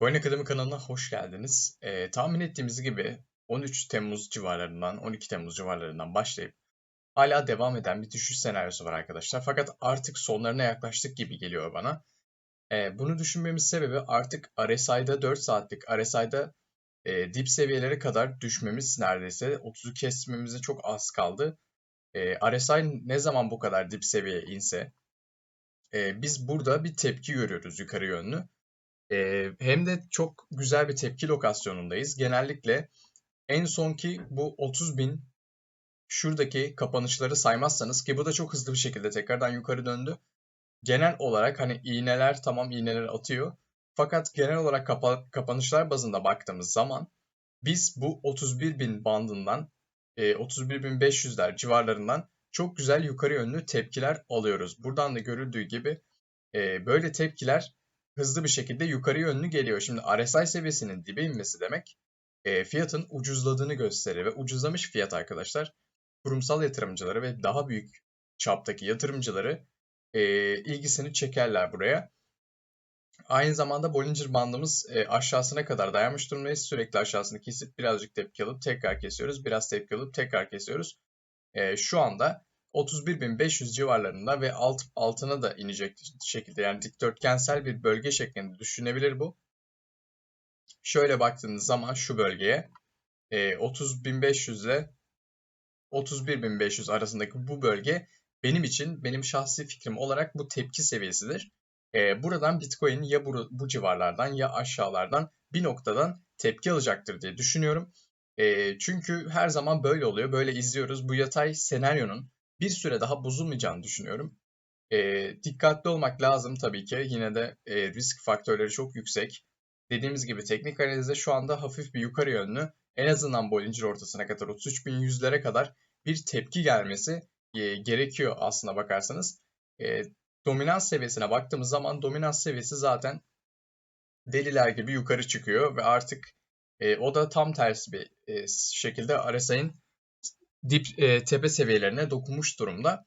Coin Akademi kanalına hoş geldiniz. Ee, tahmin ettiğimiz gibi 13 Temmuz civarlarından, 12 Temmuz civarlarından başlayıp hala devam eden bir düşüş senaryosu var arkadaşlar. Fakat artık sonlarına yaklaştık gibi geliyor bana. Ee, bunu düşünmemiz sebebi artık RSI'da 4 saatlik RSI'da e, dip seviyelere kadar düşmemiz neredeyse 30'u kesmemize çok az kaldı. E, RSI ne zaman bu kadar dip seviyeye inse e, biz burada bir tepki görüyoruz yukarı yönlü. Ee, hem de çok güzel bir tepki lokasyonundayız. Genellikle en sonki bu 30 bin şuradaki kapanışları saymazsanız ki bu da çok hızlı bir şekilde tekrardan yukarı döndü. Genel olarak hani iğneler tamam iğneler atıyor. Fakat genel olarak kapa kapanışlar bazında baktığımız zaman biz bu 31 bin bandından e, 31.500'ler civarlarından çok güzel yukarı yönlü tepkiler alıyoruz. Buradan da görüldüğü gibi e, böyle tepkiler hızlı bir şekilde yukarı yönlü geliyor. Şimdi RSI seviyesinin dibe inmesi demek e, fiyatın ucuzladığını gösterir ve ucuzlamış fiyat arkadaşlar kurumsal yatırımcıları ve daha büyük çaptaki yatırımcıları e, ilgisini çekerler buraya. Aynı zamanda Bollinger bandımız e, aşağısına kadar dayanmış durumdayız. Sürekli aşağısını kesip birazcık tepki alıp tekrar kesiyoruz. Biraz tepki alıp tekrar kesiyoruz. E, şu anda 31.500 civarlarında ve alt, altına da inecek şekilde yani dikdörtgensel bir bölge şeklinde düşünebilir bu. Şöyle baktığınız zaman şu bölgeye e, 30.500 ile 31.500 arasındaki bu bölge benim için benim şahsi fikrim olarak bu tepki seviyesidir. E, buradan Bitcoin ya bu, bu civarlardan ya aşağılardan bir noktadan tepki alacaktır diye düşünüyorum. E, çünkü her zaman böyle oluyor. Böyle izliyoruz. Bu yatay senaryonun bir süre daha bozulmayacağını düşünüyorum. E, dikkatli olmak lazım tabii ki. Yine de e, risk faktörleri çok yüksek. Dediğimiz gibi teknik analizde şu anda hafif bir yukarı yönlü en azından Bollinger ortasına kadar 33.100'lere kadar bir tepki gelmesi e, gerekiyor aslına bakarsanız. E, dominans seviyesine baktığımız zaman dominans seviyesi zaten deliler gibi yukarı çıkıyor ve artık e, o da tam tersi bir e, şekilde RSI'nin dip e, tepe seviyelerine dokunmuş durumda.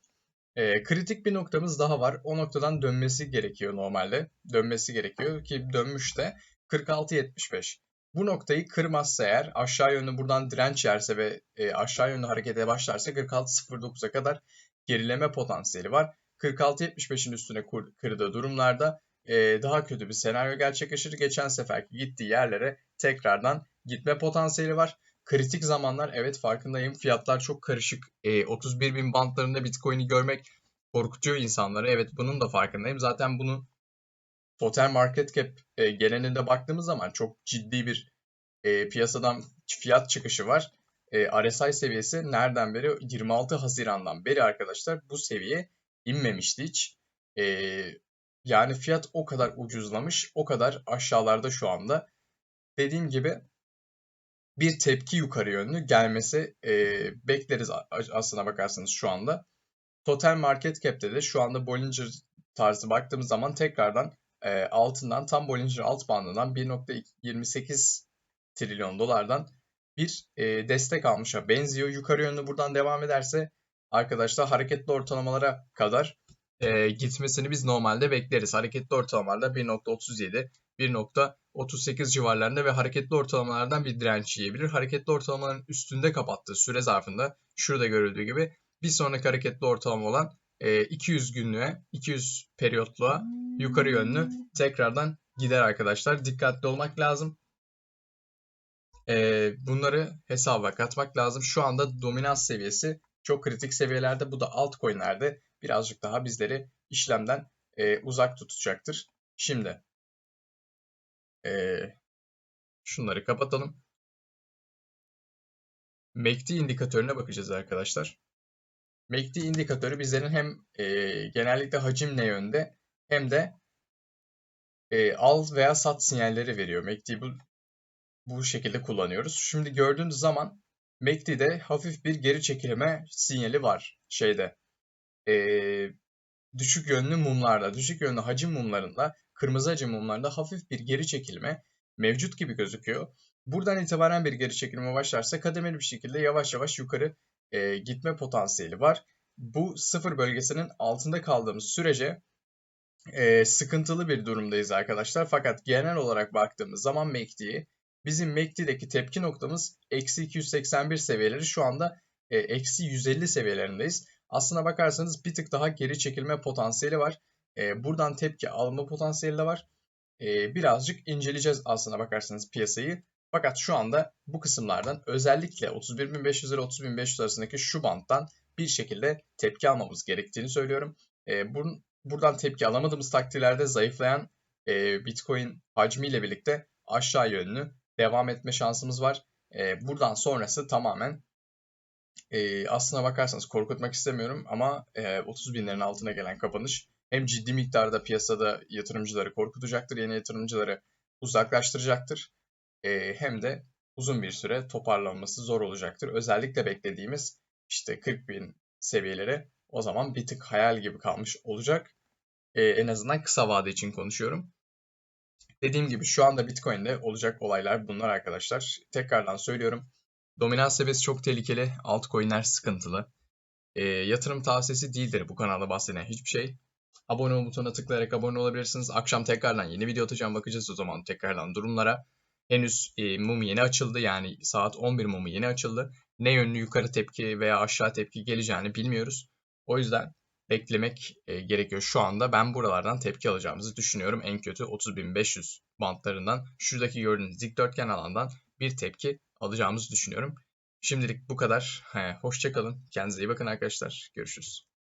E, kritik bir noktamız daha var. O noktadan dönmesi gerekiyor normalde. Dönmesi gerekiyor ki dönmüş de 46.75. Bu noktayı kırmazsa eğer aşağı yönlü buradan direnç yerse ve e, aşağı yönlü harekete başlarsa 46.09'a kadar gerileme potansiyeli var. 46.75'in üstüne kırdığı durumlarda e, daha kötü bir senaryo gerçekleşir. Geçen seferki gittiği yerlere tekrardan gitme potansiyeli var. Kritik zamanlar evet farkındayım. Fiyatlar çok karışık. E, 31 bin bantlarında Bitcoin'i görmek korkutuyor insanları. Evet bunun da farkındayım. Zaten bunu total market cap e, genelinde baktığımız zaman çok ciddi bir e, piyasadan fiyat çıkışı var. E, RSI seviyesi nereden beri? 26 Haziran'dan beri arkadaşlar bu seviye inmemişti hiç. E, yani fiyat o kadar ucuzlamış, o kadar aşağılarda şu anda. Dediğim gibi bir tepki yukarı yönlü gelmesi e, bekleriz aslına bakarsanız şu anda. Total market cap'te de şu anda Bollinger tarzı baktığımız zaman tekrardan e, altından tam Bollinger alt bandından 1.28 trilyon dolardan bir e, destek almışa benziyor. Yukarı yönlü buradan devam ederse arkadaşlar hareketli ortalamalara kadar e, gitmesini biz normalde bekleriz. Hareketli ortalamalarda 1.37, 1.38 civarlarında ve hareketli ortalamalardan bir direnç yiyebilir. Hareketli ortalamaların üstünde kapattığı süre zarfında şurada görüldüğü gibi bir sonraki hareketli ortalama olan e, 200 günlüğe, 200 periyotluğa yukarı yönlü tekrardan gider arkadaşlar. Dikkatli olmak lazım. E, bunları hesaba katmak lazım. Şu anda dominans seviyesi çok kritik seviyelerde. Bu da altcoin'lerde birazcık daha bizleri işlemden e, uzak tutacaktır. Şimdi e, şunları kapatalım. MACD indikatörüne bakacağız arkadaşlar. MACD indikatörü bizlerin hem e, genellikle hacim ne yönde hem de e, al veya sat sinyalleri veriyor. MACD bu, bu şekilde kullanıyoruz. Şimdi gördüğünüz zaman MACD'de hafif bir geri çekilme sinyali var şeyde. E, düşük yönlü mumlarda, düşük yönlü hacim mumlarında, kırmızı hacim mumlarında hafif bir geri çekilme mevcut gibi gözüküyor. Buradan itibaren bir geri çekilme başlarsa kademeli bir şekilde yavaş yavaş yukarı e, gitme potansiyeli var. Bu sıfır bölgesinin altında kaldığımız sürece e, sıkıntılı bir durumdayız arkadaşlar. Fakat genel olarak baktığımız zaman MACD'yi bizim MACD'deki tepki noktamız eksi 281 seviyeleri şu anda e, eksi 150 seviyelerindeyiz. Aslına bakarsanız bir tık daha geri çekilme potansiyeli var. E, buradan tepki alma potansiyeli de var. E, birazcık inceleyeceğiz aslına bakarsanız piyasayı. Fakat şu anda bu kısımlardan özellikle 31.500 ile 30.500 arasındaki şu banttan bir şekilde tepki almamız gerektiğini söylüyorum. E, bunun, buradan tepki alamadığımız takdirlerde zayıflayan e, Bitcoin hacmiyle birlikte aşağı yönlü devam etme şansımız var. E, buradan sonrası tamamen e, aslına bakarsanız korkutmak istemiyorum ama e, 30 binlerin altına gelen kapanış hem ciddi miktarda piyasada yatırımcıları korkutacaktır, yeni yatırımcıları uzaklaştıracaktır. E, hem de uzun bir süre toparlanması zor olacaktır. Özellikle beklediğimiz işte 40 bin seviyeleri o zaman bir tık hayal gibi kalmış olacak. E, en azından kısa vade için konuşuyorum. Dediğim gibi şu anda Bitcoin'de olacak olaylar bunlar arkadaşlar. Tekrardan söylüyorum. Dominans seviyesi çok tehlikeli. Altcoin'ler sıkıntılı. E, yatırım tavsiyesi değildir bu kanalda bahseden hiçbir şey. Abone ol butonuna tıklayarak abone olabilirsiniz. Akşam tekrardan yeni video atacağım. Bakacağız o zaman tekrardan durumlara. Henüz e, mum yeni açıldı. Yani saat 11 mumu yeni açıldı. Ne yönlü yukarı tepki veya aşağı tepki geleceğini bilmiyoruz. O yüzden beklemek e, gerekiyor. Şu anda ben buralardan tepki alacağımızı düşünüyorum. En kötü 30.500 bantlarından şuradaki gördüğünüz dikdörtgen alandan bir tepki alacağımızı düşünüyorum. Şimdilik bu kadar. Hoşçakalın. Kendinize iyi bakın arkadaşlar. Görüşürüz.